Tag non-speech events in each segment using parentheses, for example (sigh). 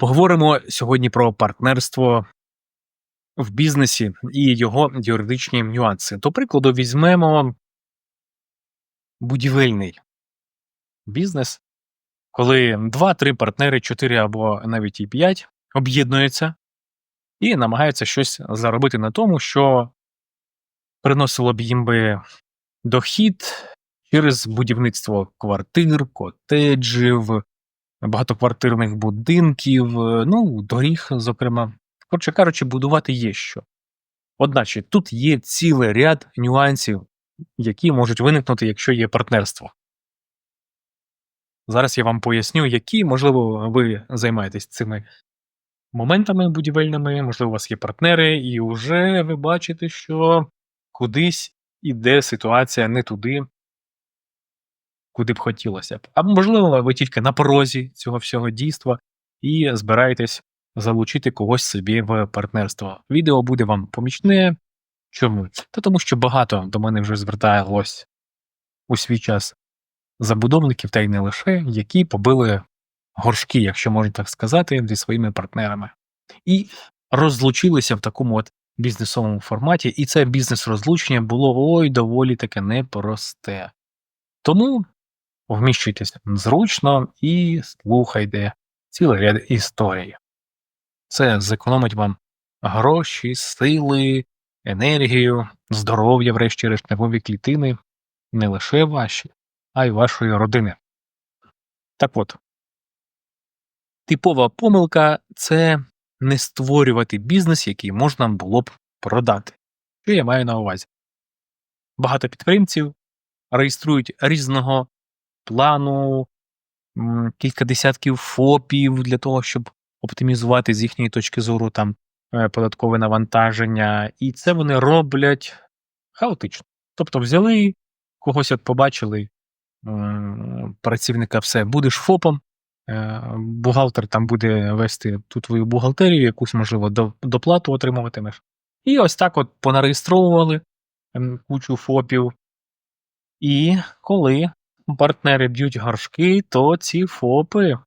Поговоримо сьогодні про партнерство в бізнесі і його юридичні нюанси. До прикладу, візьмемо будівельний бізнес, коли 2-3 партнери, 4 або навіть і 5 об'єднуються і намагаються щось заробити на тому, що приносило б їм би дохід через будівництво квартир, котеджів, багатоквартирних будинків, е, ну, доріг, зокрема. Коротше кажучи, будувати є що. Одначе тут є цілий ряд нюансів, які можуть виникнути, якщо є партнерство. Зараз я вам поясню, які, можливо, ви займаєтесь цими моментами будівельними, можливо, у вас є партнери, і вже ви бачите, що кудись іде ситуація не туди, куди б хотілося б. А можливо, ви тільки на порозі цього всього дійства і збираєтесь залучити когось собі в партнерство. Відео буде вам помічне. Чому? Та тому, що багато до мене вже зверталось у свій час забудовників, та й не лише, які побили горшки, якщо можна так сказати, зі своїми партнерами. І розлучилися в такому от бізнесовому форматі, і це бізнес-розлучення було ой доволі таке непросте. Тому вміщуйтесь зручно і слухайте цілий ряд історій. Це зекономить вам гроші, сили, енергію, здоров'я, врешті-решт, нервові клітини, не лише ваші, а й вашої родини. Так от, типова помилка це не створювати бізнес, який можна було б продати. Що я маю на увазі? Багато підприємців реєструють різного плану, кілька десятків ФОПів для того, щоб оптимізувати з їхньої точки зору там е, податкове навантаження, і це вони роблять хаотично. Тобто взяли, когось от побачили, працівника все, будеш ФОПом, е, бухгалтер там буде вести ту твою бухгалтерію, якусь, можливо, доплату отримуватимеш. І ось так от понареєстровували кучу ФОПів. І коли партнери б'ють горшки, то ці ФОПи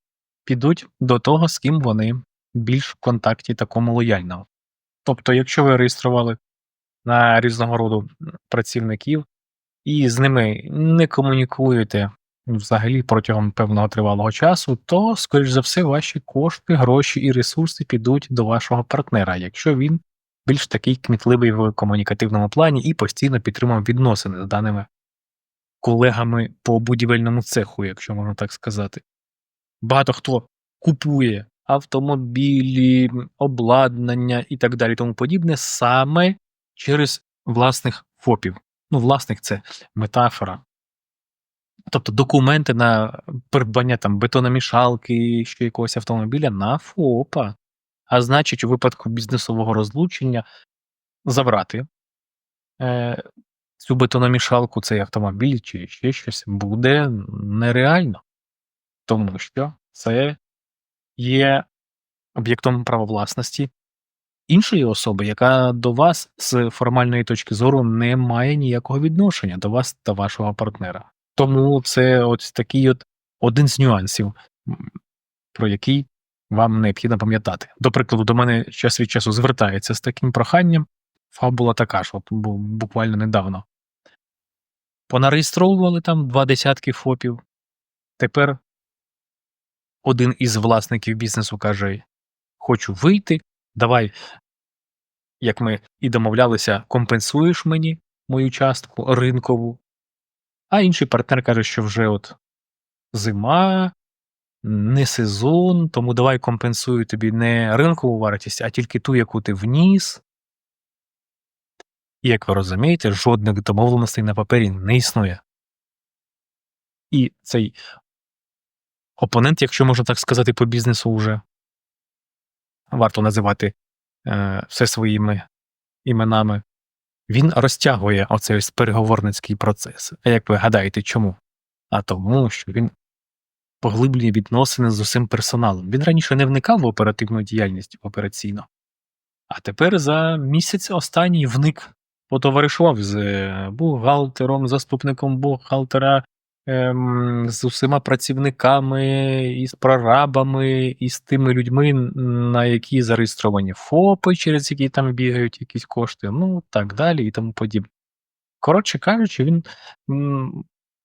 підуть до того, з ким вони більш в контакті такому лояльному. Тобто, якщо ви реєстрували на різного роду працівників і з ними не комунікуєте взагалі протягом певного тривалого часу, то, скоріш за все, ваші кошти, гроші і ресурси підуть до вашого партнера, якщо він більш такий кмітливий в комунікативному плані і постійно підтримав відносини з даними колегами по будівельному цеху, якщо можна так сказати. Багато хто купує автомобілі, обладнання і так далі, тому подібне, саме через власних ФОПів. Ну, власних це метафора. Тобто документи на придбання там бетономішалки, ще якогось автомобіля на ФОПа. А значить, у випадку бізнесового розлучення забрати е, цю бетономішалку, цей автомобіль чи ще щось буде нереально. Тому що це є об'єктом правовласності іншої особи, яка до вас з формальної точки зору не має ніякого відношення до вас та вашого партнера. Тому це ось такий от один з нюансів, про який вам необхідно пам'ятати. До прикладу, до мене час від часу звертається з таким проханням. Фабула така ж, от буквально недавно. Понареєстровували там два десятки ФОПів. Тепер один із власників бізнесу каже: Хочу вийти, давай, як ми і домовлялися, компенсуєш мені мою частку ринкову. А інший партнер каже, що вже от зима, не сезон, тому давай компенсую тобі не ринкову вартість, а тільки ту, яку ти вніс. І як ви розумієте, жодних домовленостей на папері не існує. І цей опонент, якщо можна так сказати, по бізнесу вже варто називати е, все своїми іменами, він розтягує оцей ось переговорницький процес. А як ви гадаєте, чому? А тому, що він поглиблює відносини з усім персоналом. Він раніше не вникав в оперативну діяльність операційно, а тепер за місяць останній вник потоваришував з е, бухгалтером, заступником бухгалтера, ем, з усіма працівниками, і з прорабами, і з тими людьми, на які зареєстровані ФОПи, через які там бігають якісь кошти, ну так далі і тому подібне. Коротше кажучи, він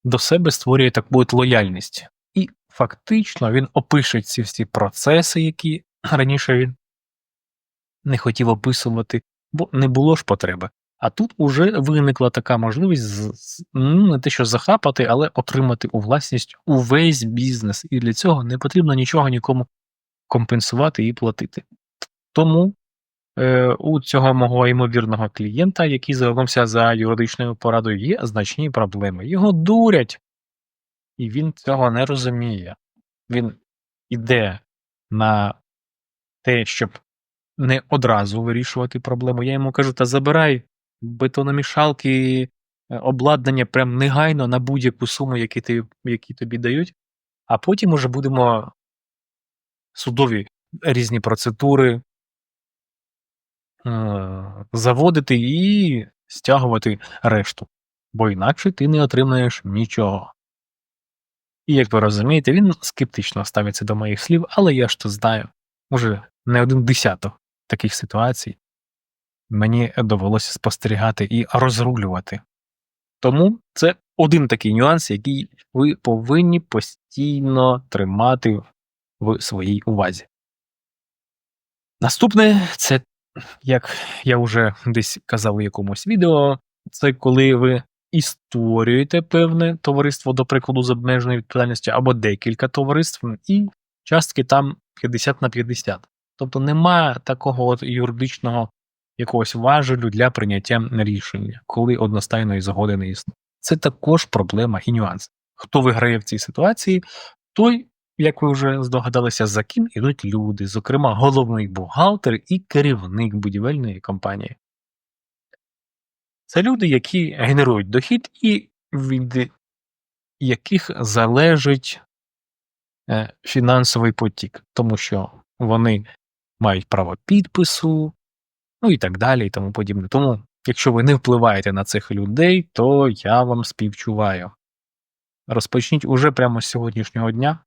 до себе створює таку лояльність. І фактично він опише ці всі процеси, які раніше він не хотів описувати, бо не було ж потреби. А тут уже виникла така можливість ну, не те, що захапати, але отримати у власність увесь бізнес. І для цього не потрібно нічого нікому компенсувати і платити. Тому е, у цього мого ймовірного клієнта, який звернувся за юридичною порадою, є значні проблеми. Його дурять, і він цього не розуміє. Він іде на те, щоб не одразу вирішувати проблему. Я йому кажу: та забирай бетономішалки, е, обладнання прям негайно на будь-яку суму, які, ти, які тобі дають, а потім уже будемо судові різні процедури е, заводити і стягувати решту. Бо інакше ти не отримаєш нічого. І як ви розумієте, він скептично ставиться до моїх слів, але я ж то знаю, може, не один десяток таких ситуацій мені довелося спостерігати і розрулювати. Тому це один такий нюанс, який ви повинні постійно тримати в своїй увазі. Наступне це, як я вже десь казав у якомусь відео, це коли ви і створюєте певне товариство, до прикладу, з обмеженою відповідальністю, або декілька товариств, і частки там 50 на 50. Тобто нема такого от юридичного якогось важелю для прийняття рішення, коли одностайної згоди не існує. Це також проблема і нюанс. Хто виграє в цій ситуації, той, як ви вже здогадалися, за ким ідуть люди, зокрема головний бухгалтер і керівник будівельної компанії. Це люди, які генерують дохід і від яких залежить е, фінансовий потік, тому що вони мають право підпису, ну і так далі, і тому подібне. Тому, якщо ви не впливаєте на цих людей, то я вам співчуваю. Розпочніть уже прямо з сьогоднішнього дня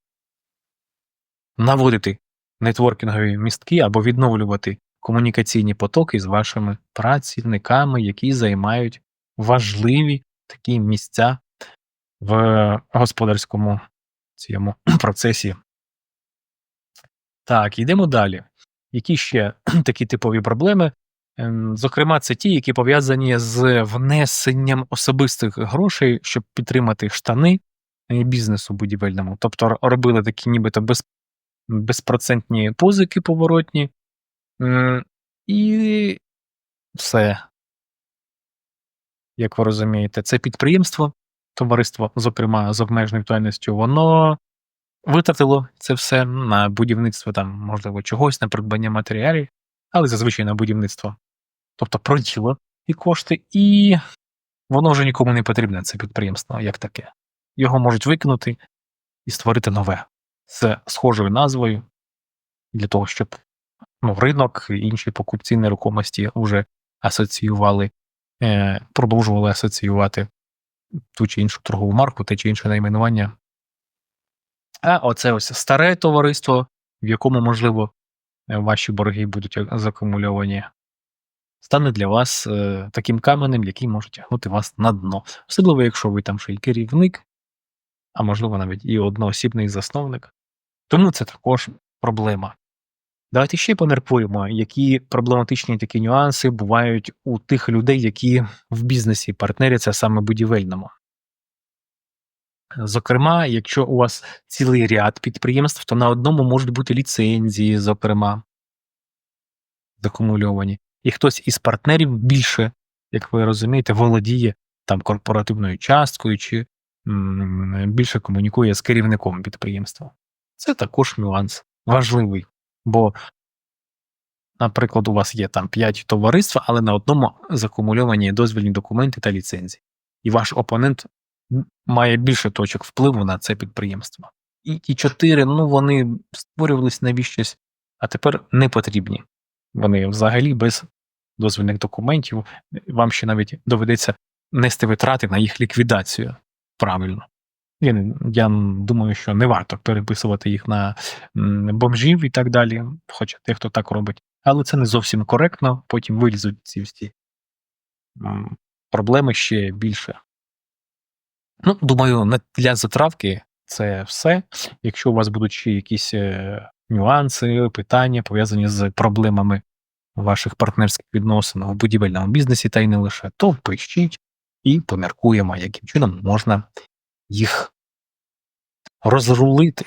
наводити нетворкінгові містки або відновлювати комунікаційні потоки з вашими працівниками, які займають важливі такі місця в господарському цьому (clears throat) процесі. Так, йдемо далі. Які ще (clears throat) такі типові проблеми? Ем, Зокрема, це ті, які пов'язані з внесенням особистих грошей, щоб підтримати штани бізнесу будівельному. Тобто робили такі нібито без, безпроцентні позики поворотні, і все. Як ви розумієте, це підприємство, товариство, зокрема, з обмеженою відповідальністю, воно витратило це все на будівництво там, можливо, чогось, на придбання матеріалів, але зазвичай на будівництво. Тобто проділо і кошти, і воно вже нікому не потрібне, це підприємство, як таке. Його можуть викинути і створити нове з схожою назвою для того, щоб ну, ринок і інші покупці нерухомості вже асоціювали, е, продовжували асоціювати ту чи іншу торгову марку, те чи інше найменування. А оце ось старе товариство, в якому, можливо, ваші борги будуть закумульовані, стане для вас е, таким каменем, який може тягнути вас на дно. Особливо, якщо ви там ще й керівник, а можливо навіть і одноосібний засновник. Тому це також проблема. Давайте ще поміркуємо, які проблематичні такі нюанси бувають у тих людей, які в бізнесі партнеряться саме будівельному. Зокрема, якщо у вас цілий ряд підприємств, то на одному можуть бути ліцензії, зокрема, закумульовані. І хтось із партнерів більше, як ви розумієте, володіє там корпоративною часткою чи більше комунікує з керівником підприємства. Це також нюанс важливий. Бо, наприклад, у вас є там 5 товариств, але на одному закумульовані дозвільні документи та ліцензії. І ваш опонент має більше точок впливу на це підприємство. І ті чотири, ну вони створювались навіщось, а тепер не потрібні. Вони взагалі без дозвільних документів. Вам ще навіть доведеться нести витрати на їх ліквідацію. Правильно. Я, я думаю, що не варто переписувати їх на бомжів і так далі, хоча дехто так робить. Але це не зовсім коректно, потім вилізуть ці всі проблеми ще більше. Ну, думаю, для затравки це все. Якщо у вас будуть ще якісь е, нюанси, питання пов'язані з проблемами ваших партнерських відносин у будівельному бізнесі, та й не лише, то пишіть і поміркуємо, яким чином можна їх розрулити.